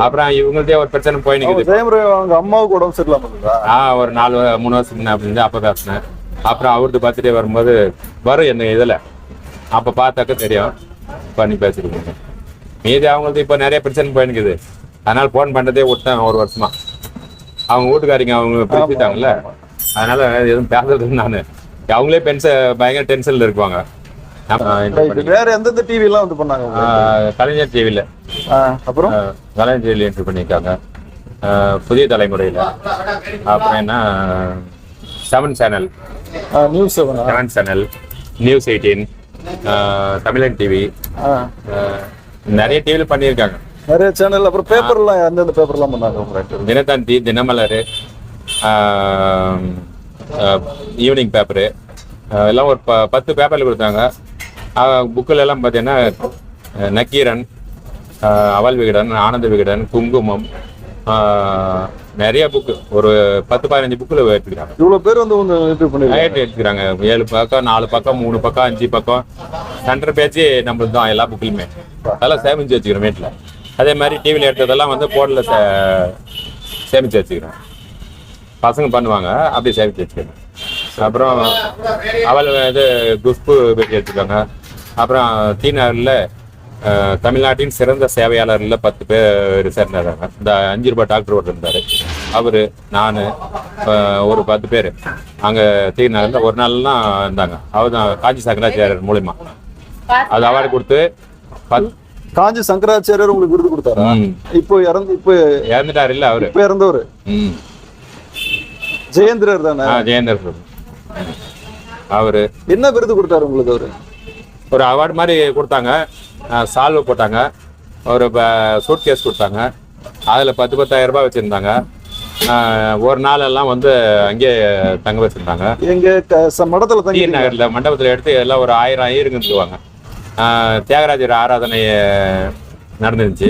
Speaker 2: அப்புறம் இவங்கள்ட்டே ஒரு பிரச்சனை போய்
Speaker 3: ரவி அவங்க அம்மாவுக்கு உடம்பு சரியில்லாம
Speaker 2: ஆ ஒரு நாலு மூணு வருஷம் அப்படின்னு அப்ப பேசினேன். அப்புறம் அவருக்கு பர்த்டே வரும்போது வரும் என்ன இதுல? அப்ப பார்த்தாக்க தெரியும். பண்ணி பேசிருக்கீங்க மீதி அவங்களுக்கு இப்போ நிறைய பிரச்சனை போயிருக்குது அதனால ஃபோன் பண்றதே விட்டேன் ஒரு வருஷமா. அவங்க வீட்டுக்காரிங்க அவங்க பிரிச்சுட்டாங்கல்ல? அதனால எதுவும் பேசுறது நான். அவங்களே பென்ஷன் பயங்கர டென்ஷன்ல இருக்குவாங்க.
Speaker 3: வேற எந்தெந்த டிவி எல்லாம் வந்து பண்ணாங்க
Speaker 2: கலைஞர் டிவியில்
Speaker 3: அப்புறம்?
Speaker 2: கலைஞர் டிவியில் என்ட்ரி பண்ணியிருக்காங்க. புதிய தலைமுறையில். அப்புறம் என்ன? Seven channel
Speaker 3: news seven
Speaker 2: channel news eighteen Tamilan TV நிறைய டிவியில் பண்ணியிருக்காங்க.
Speaker 3: நிறைய சேனல் அப்புறம் பேப்பர்லாம் எந்தெந்த பேப்பர்லாம் பண்ணாங்க
Speaker 2: தினத்தந்தி தினமலர் ஈவினிங் பேப்பரு எல்லாம் ஒரு ப பத்து பேப்பரில் கொடுத்தாங்க. புக்கில் எல்லாம் பார்த்தீங்கன்னா நக்கீரன் அவல் விகடன் ஆனந்த விகடன் குங்குமம் நிறைய புக்கு ஒரு பத்து பதினஞ்சு புக்கில் எடுத்துக்கிறாங்க
Speaker 3: இவ்வளவு பேர் வந்து
Speaker 2: எடுத்துக்கிறாங்க ஏழு பக்கம் நாலு பக்கம் மூணு பக்கம் அஞ்சு பக்கம். சென்டர் பேஜ் நம்மளுக்கு தான் எல்லா புக்லையுமே அதெல்லாம் சேமிச்சு வச்சுக்கிறோம் வீட்டில். அதே மாதிரி டிவியில் எடுத்ததெல்லாம் வந்து போர்டில் சேமிச்சு வச்சுக்கிறேன் பசங்க பண்ணுவாங்க அப்படி சேமிச்சு வச்சுக்கிறேன் அப்புறம் அவள் இது குஷ்பு வெட்டி எடுத்துக்காங்க அப்புறம் தீநகரில் தமிழ்நாட்டின் சிறந்த சேவையாளர்களில் பத்து பேர் சேர்ந்தாங்க. இந்த அஞ்சு ரூபாய் டாக்டர் ஒருத்தர் இருந்தார். அவர் நான் ஒரு பத்து பேர். அங்கே தீநகரில் ஒரு நாள்லாம் இருந்தாங்க. அவர் தான் காஞ்சி சங்கராச்சாரியர் மூலிமா அது அவார்டு கொடுத்து
Speaker 3: காஞ்சி சங்கராச்சாரியர் உங்களுக்கு விருது கொடுத்தாரா. இப்போ இறந்து இப்போ
Speaker 2: இறந்துட்டார் இல்ல அவரு.
Speaker 3: இப்போ இறந்தவர். ஜெயேந்திரர் தானே?
Speaker 2: ஆ ஜெயந்தர் பிரபு. அவரு.
Speaker 3: என்ன விருது கொடுத்தாரு உங்களுக்கு அவரு?
Speaker 2: ஒரு அவார்டு மாதிரி கொடுத்தாங்க. சால்வை போட்டாங்க. ஒரு சூட் கேஸ் கொடுத்தாங்க. அதில் பத்து பத்தாயிரம் ரூபாய் வச்சுருந்தாங்க. ஒரு நாள் எல்லாம் வந்து அங்கேயே தங்க வச்சுருந்தாங்க.
Speaker 3: எங்க க- ச- மடத்துல தங்கி
Speaker 2: நகரில் மண்டபத்தில் எடுத்து எல்லாம் ஒரு ஆயிரம் ஐயருங்கன்னு சொல்லுவாங்க. தியாகராஜர் ஆராதனை நடந்துருந்துச்சு.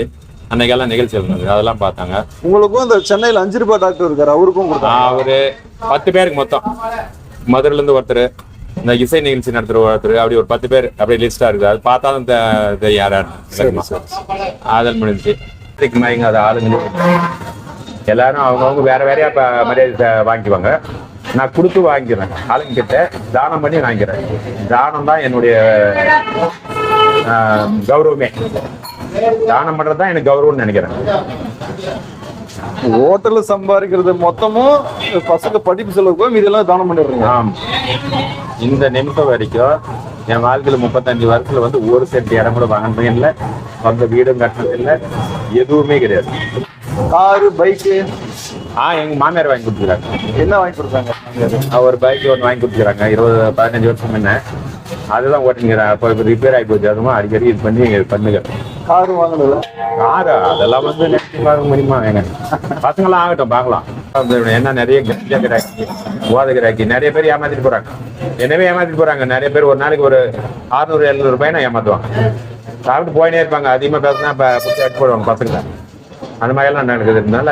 Speaker 2: அன்னைக்கெல்லாம் நிகழ்ச்சி இருந்தது. அதெல்லாம் பார்த்தாங்க.
Speaker 3: உங்களுக்கும் இந்த சென்னையில அஞ்சு ரூபாய் டாக்டர் இருக்காரு. அவருக்கும் கொடுத்தாங்க.
Speaker 2: அவரு பத்து பேருக்கு மொத்தம். மதுரையில இருந்து ஒருத்தர் இந்த இசை நிகழ்ச்சி நடத்துற ஒருத்தர் அப்படி ஒரு பத்து பேர் அப்படியே லிஸ்டா இருக்குது. அது பார்த்தா தான் தெரியும் யாரான்னு அதல் முடிஞ்சு மாதிரி அது ஆளுங்க. எல்லாரும் அவங்கவுங்க வேற வேறையா மரியாதை வாங்கிக்குவாங்க. நான் கொடுத்து வாங்கிக்கிறேன். ஆளுங்க கிட்ட தானம் பண்ணி வாங்கிக்கிறேன். தானம் தான் என்னுடைய கௌரவமே. தானம் பண்றது தான் எனக்கு கௌரவம்னு நினைக்கிறேன்.
Speaker 3: ஹோட்டல்ல சம்பாதிக்கிறது மொத்தமும் பசங்க படிப்பு செலவுக்கும் மீதெல்லாம் தானம் பண்ணிடுறீங்க.
Speaker 2: ஆம். இந்த நிமிஷம் வரைக்கும் என் வாழ்க்கையில முப்பத்தஞ்சு வருஷத்துல வந்து ஒரு சென்ட் இடம் கூட வாங்கினது இல்லை சொந்த வீடும் கட்டினது இல்லை. எதுவுமே கிடையாது.
Speaker 3: காரு பைக்கு
Speaker 2: ஆ எங்க மாமியார் வாங்கி கொடுத்துருக்காங்க
Speaker 3: என்ன வாங்கி கொடுத்தாங்க?
Speaker 2: ஒரு பைக் ஒன்று வாங்கி கொடுத்துருக்காங்க இருபது பதினஞ்சு வருஷம் முன்ன. அதுதான் ஓட்டிங்கிறேன் அப்போ இப்போ ரிப்பேர் ஆகி போச்சு. அதுவும் அடிக்கடி இது பண்ணி பண்ணுங்க.
Speaker 3: காரு வாங்கினதுல
Speaker 2: காரா? அதெல்லாம் வந்து நெக்ஸ்ட் வாங்க முடியுமா எங்க பசங்களாம் ஆகட்டும் பார்க்கலாம். என்ன நிறைய கஞ்சா கிராக்கி போதை கிராக்கி நிறைய பேர் ஏமாத்திட்டு போறாங்க. எனவே ஏமாத்திட்டு போறாங்க. நிறைய பேர் ஒரு நாளைக்கு ஒரு அறுநூறு எழுநூறு ரூபாய் ஏமாத்துவாங்க. சாப்பிட்டு போயினே இருப்பாங்க. அதிகமா பேசினா இப்போ பிடிச்சி அடிச்சு போடுவாங்க பசங்க அந்த மாதிரி எல்லாம் நடக்குதுனால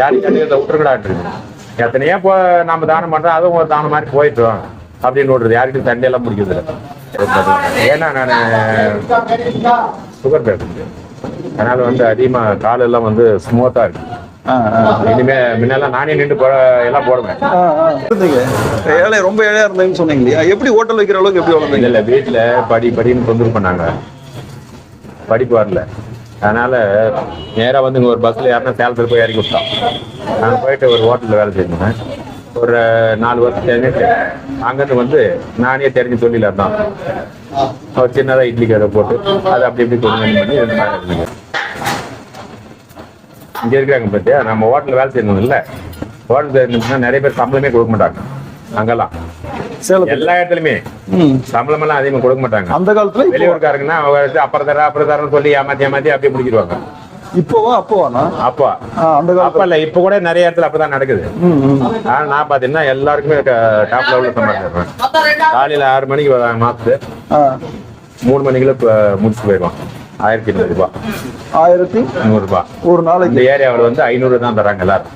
Speaker 2: யாரையும் கண்டிப்பா விட்டுருக்கடாட்டு எத்தனையோ போ நம்ம தானம் பண்றோம். அதுவும் ஒரு தானம் மாதிரி போயிட்டோம் அப்படின்னு விடுறது யாருக்கும் சண்டையெல்லாம் முடிக்கிறது இல்லை. ஏன்னா நான் சுகர் பேஷண்ட் அதனால வந்து அதிகமா கால் எல்லாம் வந்து ஸ்மூத்தா இருக்கு. இனிமே முன்னெல்லாம் நானே நின்று போ எல்லாம் போடுவேன்.
Speaker 3: ஏழை ரொம்ப ஏழையா இருந்தீங்கன்னு சொன்னீங்க இல்லையா? எப்படி ஹோட்டல் வைக்கிற அளவுக்கு எப்படி வளர்ந்தீங்க?
Speaker 2: இல்ல வீட்டுல படி படின்னு தொந்தரவு பண்ணாங்க. படிப்பு வரல. அதனால நேரா வந்து இங்க ஒரு பஸ்ல யாருன்னா சேலத்துல போய் இறக்கி விட்டான். நான் போயிட்டு ஒரு ஹோட்டல்ல வேலை செஞ்சேன் ஒரு நாலு வருஷம் செஞ்சுட்டு அங்கிருந்து வந்து நானே தெரிஞ்ச தொழில இருந்தான் ஒரு சின்னதா இட்லி கடை போட்டு அதை அப்படி இப்படி கொஞ்சம் பண்ணி ரெண்டு நாள் இருந்தேங்க இங்க இருக்கிறாங்க பத்தியா நம்ம ஹோட்டல்ல வேலை செய்யணும் இல்ல. ஹோட்டல் செய்யணும்னா நிறைய பேர் சம்பளமே கொடுக்க மாட்டாங்க. அங்கெல்லாம். எல்லா இடத்துலயுமே. சம்பளம் எல்லாம் அதிகமா கொடுக்க மாட்டாங்க.
Speaker 3: அந்த காலத்துல
Speaker 2: வெளியூர்காரங்கன்னா அவங்க அப்புறம் தர அப்புறம் தரன்னு சொல்லி ஏமாத்தி ஏமாத்தி அப்படியே முடிக்கிடுவாங்க
Speaker 3: இப்போவா அப்போவாண்ணா
Speaker 2: அப்பா.
Speaker 3: அந்த
Speaker 2: அப்ப இல்ல இப்ப கூட நிறைய இடத்துல அப்பதான் நடக்குது. ஆனா நான் பாத்தீங்கன்னா எல்லாருக்குமே டாப் லெவல்ல சம்பாதிச்சிடுறேன் காலையில ஆறு மணிக்கு
Speaker 3: ஆ,
Speaker 2: மூணு மணிக்குள்ள முடிச்சு போயிடுவான் ஆயிரத்தி நூறு ரூபாய்
Speaker 3: ஆயிரத்தி
Speaker 2: நூறு ரூபாய்
Speaker 3: ஒரு
Speaker 2: இந்த
Speaker 3: நாளைக்கு
Speaker 2: ஏரியாவில் வந்து ஐநூறு தான் தராங்க எல்லாரும்.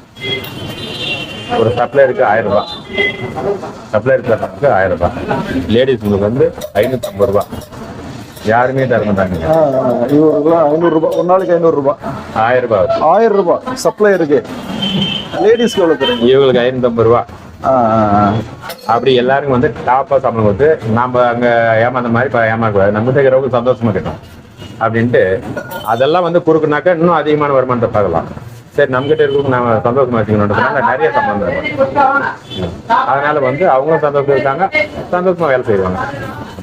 Speaker 2: ஒரு சப்ளையருக்கு ஆயிரம் ரூபாய் சப்ளையர் தரத்துக்கு ஆயிரம் ரூபாய் லேடிஸ்ங்களுக்கு வந்து ஐநூத்தி ஐம்பது ரூபாய் யாருமே தர மாட்டாங்க.
Speaker 3: ஆ, ஆ, இவருக்குலாம் ஐநூறு ரூபாய் ஒரு நாளைக்கு ஐநூறு ரூபாய்
Speaker 2: ஆயிரம் ரூபாய்.
Speaker 3: ஆயிரம் ரூபாய் சப்ளை இருக்கு. லேடிஸ்க்கு தருங்க
Speaker 2: இவங்களுக்கு
Speaker 3: ஆ, ஆ.
Speaker 2: அப்படி எல்லாருக்கும் வந்து டாப்பா சம்பளம் கொடுத்து நம்ம அங்க ஏமாந்த மாதிரி இப்ப ஏமாறக்கூடாது. நம்ம இருக்கிறவங்க சந்தோஷமா கிட்டோம் அப்படின்ட்டு அதெல்லாம் வந்து குறுக்குனாக்க இன்னும் அதிகமான வருமானத்தை பார்க்கலாம். சரி நம்ம கிட்ட இருக்கவங்க நாம சந்தோஷமா வச்சுக்கணுன்றதுனால நிறைய சம்பளம் தருவாங்க அதனால வந்து அவங்களும் சந்தோஷம் இருக்காங்க சந்தோஷமா வேலை செய்வாங்க.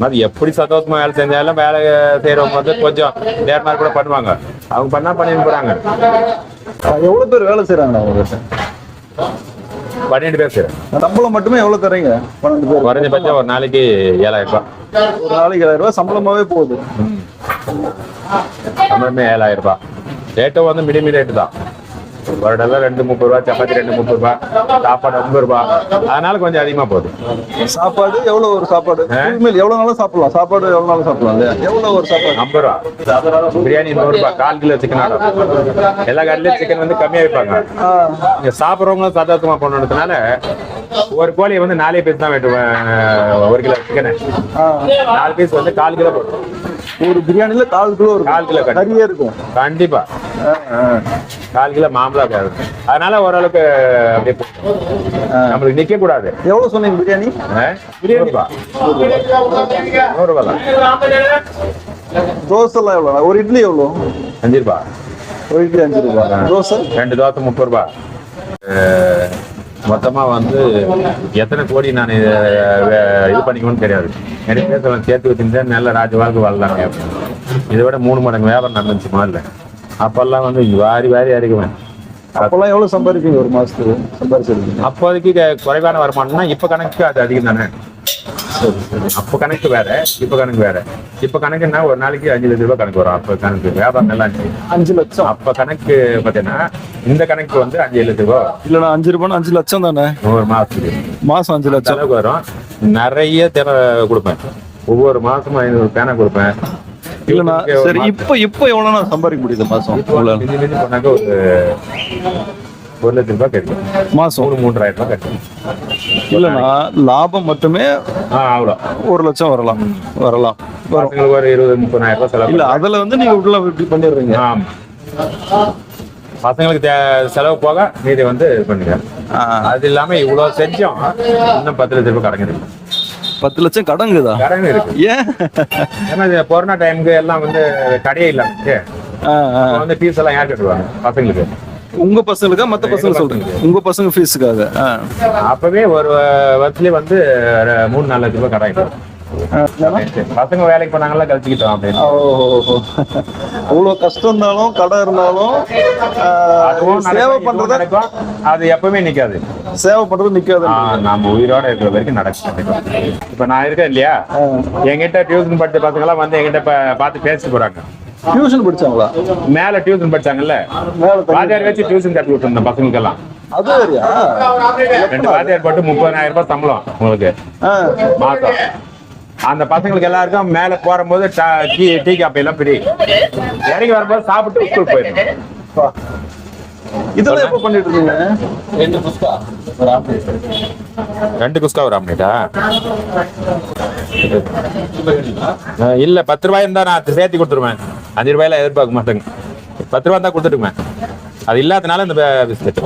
Speaker 2: அது எப்படி சந்தோஷமா வேலை செஞ்சாலும் வேலை செய்யறவங்க வந்து கொஞ்சம் நேர்மாரி கூட பண்ணுவாங்க. அவங்க பண்ணா பண்ணிட்டு போறாங்க.
Speaker 3: எவ்வளவு பேர் வேலை செய்யறாங்க உங்களுக்கு
Speaker 2: பன்னெண்டு பேர் செய்யறாங்க
Speaker 3: சம்பளம் மட்டுமே எவ்வளவு தரீங்க பன்னெண்டு பேர்.
Speaker 2: குறைஞ்சபட்சம் ஒரு நாளைக்கு ஏழாயிரம் ரூபாய்.
Speaker 3: ஒரு நாளைக்கு ஏழாயிரம் ரூபாய் சம்பளமாவே போகுது.
Speaker 2: சம்பளமே ஏழாயிரம் ரூபாய். ரேட்டும் வந்து மிடிமி ரேட்டு தான். வருடம்லாம் ரெண்டு முப்பது ரூபா சப்பாத்தி ரெண்டு முப்பது ரூபா சாப்பாடு ஐம்பது ரூபா. அதனால கொஞ்சம் அதிகமா போகுது.
Speaker 3: சாப்பாடு எவ்வளவு ஒரு சாப்பாடு? இனிமேல் எவ்வளவு நாளும் சாப்பிடலாம்? சாப்பாடு எவ்வளவு நாளும் சாப்பிடலாம் எவ்வளவு ஒரு சாப்பாடு?
Speaker 2: ஐம்பது ரூபா. பிரியாணி நூறு ரூபாய் கால் கிலோ சிக்கன் ஆடும் எல்லா கடையிலயும் சிக்கன் வந்து கம்மியா வைப்பாங்க இங்க சாப்பிட்றவங்களும் சந்தோஷமா பண்ணணுன்றதுனால ஒரு கோழியை வந்து நாலே பீஸ் தான் வெட்டுவேன் ஒரு கிலோ சிக்கனை. நாலு பீஸ் வந்து கால் கிலோ போடும்
Speaker 3: ஒரு பிரியாணில கால் கிலோ இருக்கும்.
Speaker 2: கால் கிலோ.
Speaker 3: கறியே இருக்கும்.
Speaker 2: கண்டிப்பா. கால் கிலோ மாம்பழம் தேவை அதனால ஓரளவுக்கு அப்படியே. நம்மளுக்கு நிக்க கூடாது.
Speaker 3: எவ்வளவு சொன்னீங்க பிரியாணி?
Speaker 2: ஆ? பிரியாணி. நூறு ரூபா தான்
Speaker 3: தோசை எல்லாம் எவ்வளவு ஒரு இட்லி எவ்வளவு
Speaker 2: அஞ்சு ரூபா.
Speaker 3: ஒரு இட்லி அஞ்சு ரூபாய் தோசை?
Speaker 2: ரெண்டு தோசை முப்பது ரூபா. அஹ், மொத்தமா வந்து எத்தனை கோடி நான் இத, பண்ணிக்கணும்னு தெரியாது. நிறைய பேர் சேர்த்து வச்சிருந்தேன் நல்ல ராஜ வாழ்க்கை. இதை விட மூணு மடங்கு வியாபாரம் நடந்துச்சு முதல்ல. அப்பெல்லாம் வந்து வாரி வாரி அடிக்குவேன்.
Speaker 3: அப்பெல்லாம் எவ்வளவு சம்பாதிப்பீங்க ஒரு மாசத்துக்கு? சம்பாதிச்சிருக்கீங்க
Speaker 2: அப்போதைக்கு குறைவான வருமானம்னா இப்ப கணக்கு அது அதிகம் தானே. அப்ப கணக்கு வேற இப்ப கணக்கு வேற. இப்ப கணக்குன்னா ஒரு நாளைக்கு அஞ்சு லட்ச ரூபாய் கணக்கு வரும். அப்ப கணக்கு வியாபாரம் இருந்துச்சு
Speaker 3: அஞ்சு லட்சம்.
Speaker 2: அப்ப கணக்கு பாத்தீங்கன்னா இந்த கணக்கு வந்து அஞ்சு லட்ச ரூபாய்
Speaker 3: இல்லண்ணா அஞ்சு ரூபாய் அஞ்சு லட்சம் தானே?
Speaker 2: ஒரு மாசத்துக்கு.
Speaker 3: மாசம் அஞ்சு லட்சம்.
Speaker 2: வரும். நிறைய திற கொடுப்பேன். ஒவ்வொரு மாசமும் ஐநூறு பேனா கொடுப்பேன்.
Speaker 3: இல்லண்ணா சரி இப்ப இப்ப எவ்வளவுண்ணா சம்பாதிக்க முடியுது மாசம்?
Speaker 2: ஒரு ஒரு லட்ச ரூபாய் கிடைக்கும்
Speaker 3: மாசம்.
Speaker 2: மூணு மூன்றாயிரம் ரூபாய் கிடைக்கும்
Speaker 3: இல்லண்ணா லாபம் மட்டுமே
Speaker 2: அவ்வளோ.
Speaker 3: ஒரு லட்சம் வரலாம். வரலாம்.
Speaker 2: பசங்களுக்கு ஒரு இருபது முப்பதாயிரம் ரூபாய் செலவு
Speaker 3: இல்ல அதுல வந்து நீங்க உள்ள இப்படி பண்ணிடுறீங்க.
Speaker 2: ஆமா. பசங்களுக்கு தே- செலவு போக மீதி வந்து இது பண்ணிக்கிறேன்
Speaker 3: ஆ,
Speaker 2: அது இல்லாம இவ்வளவு செஞ்சோம் இன்னும் பத்து லட்ச ரூபாய் இருக்கு.
Speaker 3: பத்து லட்சம் கடங்குதா?
Speaker 2: கடன் இருக்கு.
Speaker 3: ஏன்?
Speaker 2: ஏன்னா கொரோனா டைமுக்கு எல்லாம் வந்து கடையே இல்லாம
Speaker 3: ஆ, ஆ.
Speaker 2: வந்து ஃபீஸ் எல்லாம் யார் கட்டுவாங்க பசங்களுக்கு.
Speaker 3: உங்க பசங்களுக்கா மத்த பசங்க சொல்றீங்க? உங்க பசங்க ஃபீஸுக்காக.
Speaker 2: அப்பவே ஒரு வருஷத்துலயே வந்து மூணு நாலு லட்ச ரூபாய்
Speaker 3: ஏன்னா?
Speaker 2: பசங்க வேலைக்கு போனாங்களா கழிச்சுக்கிட்டோம் அப்படின்னு.
Speaker 3: அவ்வளவு கஷ்டம் இருந்தாலும் கடை இருந்தாலும் சேவை பண்றத
Speaker 2: நடக்கும். அது எப்பவுமே நிக்காது.
Speaker 3: சேவை பண்றது நிக்காது.
Speaker 2: நம்ம உயிரோட இருக்கிற வரைக்கும் நடக்கும். இப்ப நான் இருக்கேன் இல்லையா? என்கிட்ட டியூஷன் படிச்ச பசங்க எல்லாம் வந்து என்கிட்ட பார்த்து பேசிட்டு போறாங்க.
Speaker 3: டியூஷன் படிச்சாங்களா?
Speaker 2: மேல டியூஷன் படிச்சாங்கல்ல? வாத்தியார் வச்சு டியூஷன் கட்டி விட்டுருந்தேன் பசங்களுக்கு எல்லாம்
Speaker 3: அது
Speaker 2: ரெண்டு வாத்தியார் போட்டு முப்பதாயிரம் ரூபாய் சம்பளம் உங்களுக்கு. மாசம். அந்த பசங்களுக்கு எல்லாருக்கும் மேல போகும்போது டா- டீ டீ காப்பி எல்லாம் ஃப்ரீ. இறங்கி வரும்போது சாப்பிட்டு ஸ்கூல் போயிடும்
Speaker 3: பா. இதெல்லாம் எப்ப பண்ணிட்டு இருக்கீங்க
Speaker 2: ரெண்டு குஸ்கா ஒரு ஆம்லேட்டா அஹ் இல்ல பத்து ரூபாய் இருந்தா நான் சேர்த்து கொடுத்துருவேன். அஞ்சு ரூபாயில எதிர்பார்க்க மாட்டேங்க. பத்து ரூபாய் தான் கொடுத்துருவேன் அது இல்லாதனால இந்த பிஸ்கட்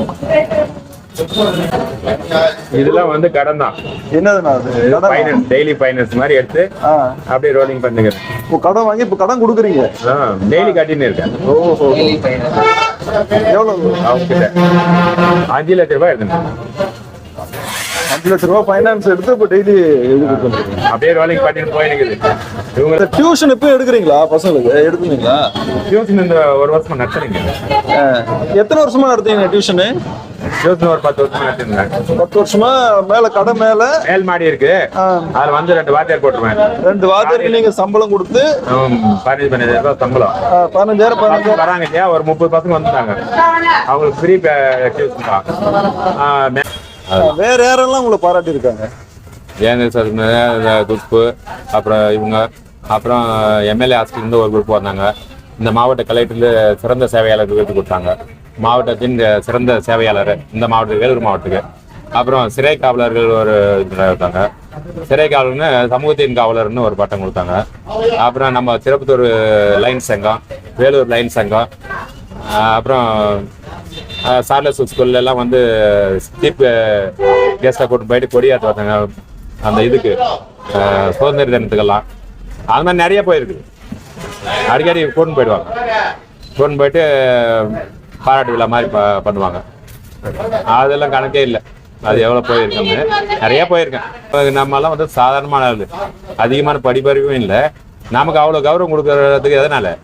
Speaker 2: இதெல்லாம் வந்து கடன் தான்.
Speaker 3: என்னதுண்ணா
Speaker 2: ஃபைனான்ஸ் டெய்லி ஃபைனான்ஸ் மாதிரி எடுத்து. அப்படியே ரோலிங் பண்ணுங்க.
Speaker 3: இப்போ கடன் வாங்கி இப்போ கடன் கொடுக்குறீங்க?
Speaker 2: டெய்லி கட்டின்னு இருக்கேன்.
Speaker 3: ஓஹோ. எவ்வளவு?
Speaker 2: அவங்க அஞ்சு லட்ச ரூபாய் எடுத்துனேன்
Speaker 3: அஞ்சு லட்ச ரூபாய் ஃபைனான்ஸ் எடுத்து இப்போ டெய்லி
Speaker 2: அப்படியே ரோலிங் பண்ணிட்டு போயிருக்குது இவங்க
Speaker 3: டியூஷன் இப்போ எடுக்கிறீங்களா பசங்களுக்கு? எடுத்துனீங்களா
Speaker 2: டியூஷன் இந்த ஒரு வருஷமா நடத்துறீங்க.
Speaker 3: எத்தனை வருஷமா நடத்தீங்க டியூஷனு
Speaker 2: டியூஷன் ஒரு பத்து வருஷமா நடத்திருந்தேன்.
Speaker 3: பத்து வருஷமா மேல கடை மேல?
Speaker 2: மேல் மாடி இருக்கு. அதுல வந்து ரெண்டு வாத்தியார் போட்டுருவேன்.
Speaker 3: ரெண்டு வாத்தியாருக்கு நீங்க சம்பளம் கொடுத்து?
Speaker 2: பதினஞ்சு பதினஞ்சாயிரம் ரூபாய் சம்பளம்.
Speaker 3: பதினஞ்சாயிரம் பதினஞ்சாயிரம்.
Speaker 2: வராங்க இல்லையா? ஒரு முப்பது பசங்க வந்துட்டாங்க. அவங்களுக்கு ஃப்ரீ டியூஷன் தான்.
Speaker 3: வேற யாரெல்லாம் உங்களை பாராட்டி இருக்காங்க
Speaker 2: ஜெயந்த சதுர குரூப்பு அப்புறம் இவங்க அப்புறம் எம்எல்ஏ ஹாஸ்டல்லேருந்து ஒரு குரூப் வந்தாங்க. இந்த மாவட்ட கலெக்டர்ல சிறந்த சேவையாளர் விருது கொடுத்தாங்க. மாவட்டத்தின் சிறந்த சேவையாளர் இந்த மாவட்டத்துக்கு வேலூர் மாவட்டத்துக்கு. அப்புறம் சிறை காவலர்கள் ஒரு இருக்காங்க. சிறை காவலர்னு சமூகத்தின் காவலர்னு ஒரு பட்டம் கொடுத்தாங்க. அப்புறம் நம்ம திருப்பத்தூர் லைன் சங்கம் வேலூர் லைன் சங்கம் அப்புறம் சார்லஸ் ஸ்கூல்ல எல்லாம் வந்து சீப் கெஸ்டாக கூட்டு போயிட்டு கொடியாத்து வந்தாங்க அந்த இதுக்கு சுதந்திர தினத்துக்கெல்லாம். அது மாதிரி நிறைய போயிருக்கு. அடிக்கடி கூட்டு போயிடுவாங்க. கூட்டு போயிட்டு பாராட்டு விழா மாதிரி ப- பண்ணுவாங்க. அதெல்லாம் கணக்கே இல்லை. அது எவ்வளோ போயிருக்கோம்னு நிறைய போயிருக்கேன். நம்மலாம் வந்து சாதாரணமான ஆள். அதிகமான படிப்பறிவும் இல்லை. நமக்கு அவ்வளோ கௌரவம் கொடுக்கறதுக்கு எதனால?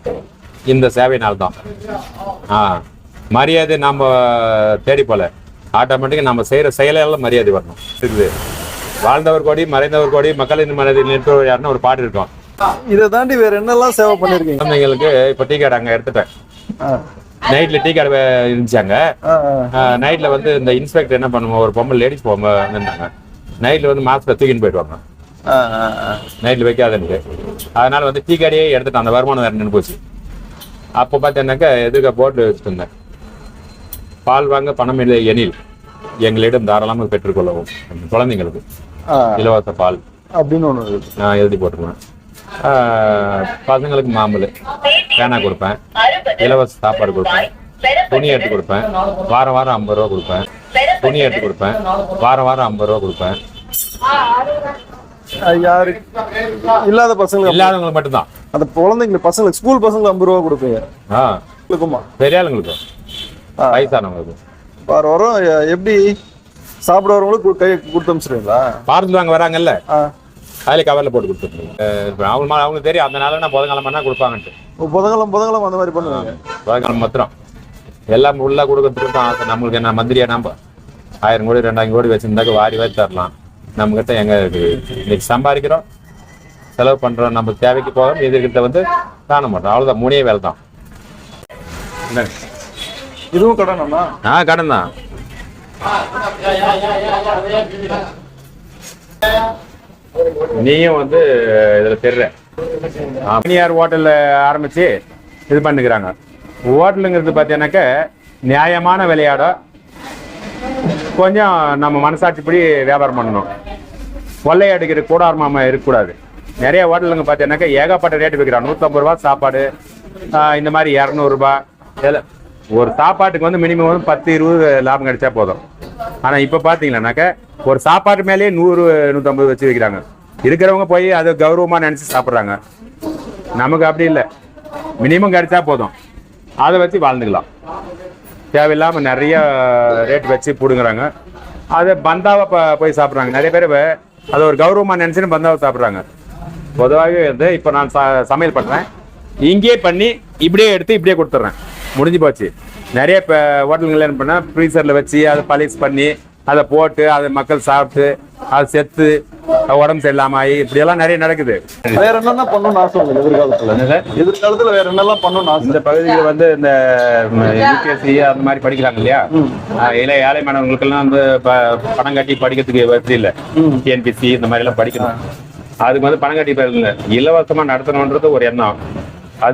Speaker 2: இந்த சேவையினால்தான். ஆ. மரியாதை நம்ம தேடி போல ஆட்டோமேட்டிக்காக நம்ம செய்கிற செயலால மரியாதை வரணும். இருக்குது வாழ்ந்தவர் கோடி மறைந்தவர் கோடி மக்களின் மனதில் நிற்பவர் யாருன்னு ஒரு பாட்டு இருக்கும்.
Speaker 3: இதை தாண்டி வேற என்னெல்லாம் சேவை பண்ணிருக்கீங்க?
Speaker 2: குழந்தைங்களுக்கு இப்போ டீ கடை அங்கே எடுத்துட்டேன். நைட்ல டீ கடை இருந்துச்சாங்க. நைட்ல வந்து இந்த இன்ஸ்பெக்டர் என்ன பண்ணுவோம் ஒரு பொம்பளை லேடிஸ் போக இருந்தாங்க நைட்ல வந்து மாஸ்க்ல தூக்கின்னு போயிடுவாங்க. நைட்ல வைக்காதுன்ட்டு அதனால வந்து டீ கடையே எடுத்துட்டேன். அந்த வருமானம் வேற நின்று போச்சு. அப்போ பார்த்தீங்கன்னாக்கா எதிர்க்க போட்டு வச்சுட்டு இருந்தேன் பால் வாங்க பணம் இல்லை எனில் எங்களிடம் தாராளமாக பெற்றுக்கொள்ளவும் குழந்தைங்களுக்கு. இலவச பால்.
Speaker 3: அப்படின்னு இருக்கு.
Speaker 2: நான் எழுதி போட்டுருவேன் பசங்களுக்கு மாமூல் பேனா கொடுப்பேன். இலவச சாப்பாடு கொடுப்பேன். துணி எடுத்து கொடுப்பேன். வாரம் வாரம் ஐம்பது ரூபா கொடுப்பேன். துணி எடுத்து கொடுப்பேன். வாரம் வாரம் ஐம்பது ரூபா கொடுப்பேன்.
Speaker 3: யாரு? இல்லாத பசங்களுக்கு.
Speaker 2: இல்லாதவங்களுக்கு மட்டும்தான்.
Speaker 3: அந்த குழந்தைங்களுக்கு பசங்களுக்கு ஸ்கூல் பசங்களுக்கு ஐம்பது ரூபா கொடுப்பீங்க.
Speaker 2: ஆ. பெரிய ஆளுங்களுக்கு. வயசானவங்களுக்கு.
Speaker 3: வார வாரம் எப்படி சாப்பிட வரவங்களுக்கு கு- கொடுத்து அனுப்பிச்சிருவீங்களா
Speaker 2: பார்சல் வாங்க வராங்கல்ல? அதில் கவரில் போட்டு கொடுத்துருங்க. அவங்க அவங்களுக்கு தெரியும். அந்த நாள் நான் புதன்கிழமை பண்ணால் கொடுப்பாங்கன்ட்டு.
Speaker 3: புதங்கலம் புதங்கலம் அந்த மாதிரி பண்ணுவாங்க?
Speaker 2: புதன்கிழமை மாத்திரம். எல்லாம் ஃபுல்லாக கொடுக்கறதுக்கு தான் ஆசை. நம்மளுக்கு என்ன மந்திரியா நம்ம? ஆயிரம் கோடி ரெண்டாயிரம் கோடி வச்சிருந்தாக்க வாரி வாரி தரலாம். நம்மகிட்ட எங்க இருக்கு இன்னைக்கு சம்பாதிக்கிறோம். செலவு பண்றோம். நம்ம தேவைக்கு போகிறோம் எதிர்கிட்ட வந்து காண மாட்டோம். அவ்வளோதான் மூணே வேலை தான்.
Speaker 3: இதுவும் கடனா
Speaker 2: ஆ கடன் தான் நீயும் வந்து இதுல பெற தனியார் ஹோட்டல்ல ஆரம்பிச்சு இது பண்ணுகிறாங்க. ஹோட்டலுங்கிறது பார்த்தீங்கன்னாக்க நியாயமான விலையாட கொஞ்சம் நம்ம மனசாட்சிப்படி வியாபாரம் பண்ணணும். கொள்ளையடிக்கிற கூடாரமாம இருக்கக்கூடாது. நிறைய ஹோட்டலுங்க பார்த்தீங்கன்னாக்கா ஏகப்பட்ட ரேட்டு விற்கிறான் நூற்றம்பது ரூபா சாப்பாடு இந்த மாதிரி இரநூறுபா இதில் ஒரு சாப்பாட்டுக்கு வந்து மினிமம் வந்து பத்து இருபது லாபம் கிடைச்சா போதும். ஆனால் இப்போ பார்த்தீங்கன்னாக்க ஒரு சாப்பாட்டு மேலேயே நூறு நூற்றம்பது வச்சு வைக்கிறாங்க. இருக்கிறவங்க போய் அதை கௌரவமாக நினச்சி சாப்பிட்றாங்க. நமக்கு அப்படி இல்லை. மினிமம் கிடைச்சா போதும். அதை வச்சு வாழ்ந்துக்கலாம். தேவையில்லாமல் நிறைய ரேட் வச்சு பிடுங்குறாங்க. அதை பந்தாவை ப- போய் சாப்பிட்றாங்க. நிறைய பேர் அதை ஒரு கௌரவமாக நினச்சின்னு பந்தாவை சாப்பிட்றாங்க. பொதுவாகவே வந்து இப்போ நான் ச சமையல் பண்ணுறேன் இங்கேயே பண்ணி இப்படியே எடுத்து இப்படியே கொடுத்துட்றேன். முடிஞ்சு போச்சு. நிறைய இப்போ ஹோட்டலுங்களில் என்ன பண்ணால் ஃப்ரீசரில் வச்சு அதை பாலிஷ் பண்ணி அதை போட்டு அதை மக்கள் சாப்பிட்டு அது செத்து உடம்பு சரியில்லாம ஆகி இப்படியெல்லாம் நிறைய நடக்குது.
Speaker 3: வேற என்னென்ன பண்ணணும்னு ஆசை உங்களுக்கு எதிர்காலத்துல? எதிர்காலத்துல வேற என்னெல்லாம் பண்ணணும்னு ஆசை?
Speaker 2: இந்த பகுதியில் வந்து இந்த யூபிஎஸ்சி அந்த மாதிரி படிக்கிறாங்க இல்லையா? இளைய ஏழை மாணவர்களுக்கெல்லாம் வந்து ப- பணம் கட்டி படிக்கிறதுக்கு வசதி இல்லை. டிஎன்பிசி இந்த மாதிரி எல்லாம் படிக்கணும். அதுக்கு வந்து பணம் கட்டி போயிருங்க இலவசமா நடத்தணுன்றது ஒரு எண்ணம்.